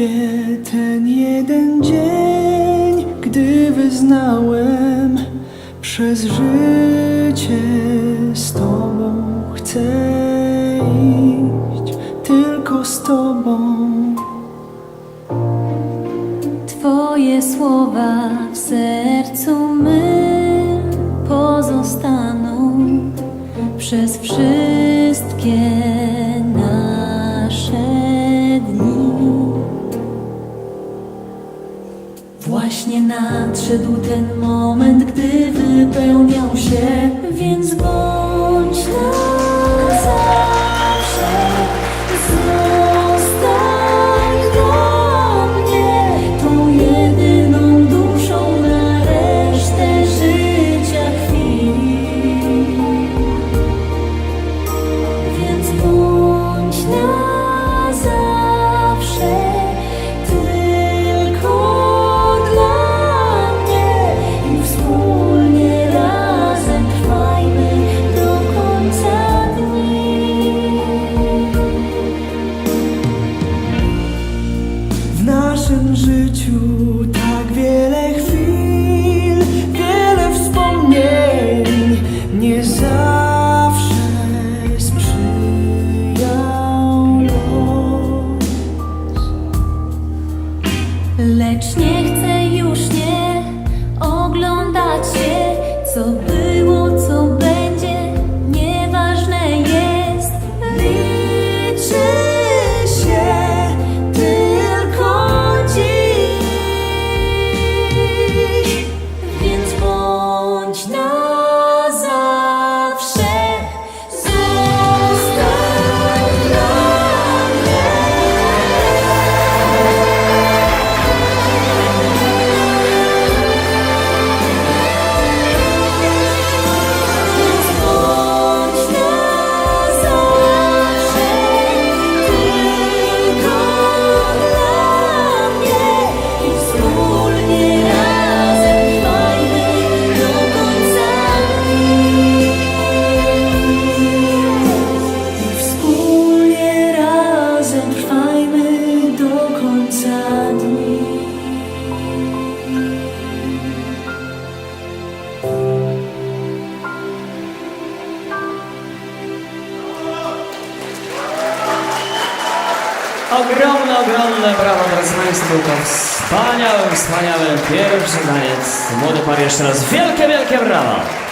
Ledwie ten jeden dzień, gdy wyznałem przez życie z Tobą chcę iść, tylko z Tobą. Twoje słowa w sercu mym pozostaną przez wszystkie Właśnie nadszedł ten moment, gdy wypełniał się, więc bądź na naszym życiu tak wiele chwil, wiele wspomnień, nie zawsze sprzyjał. Lecz nie dni. Ogromne, ogromne brawa, drodzy Państwo. To wspaniały, wspaniały pierwszy taniec. Młody par jeszcze raz wielkie, wielkie brawa.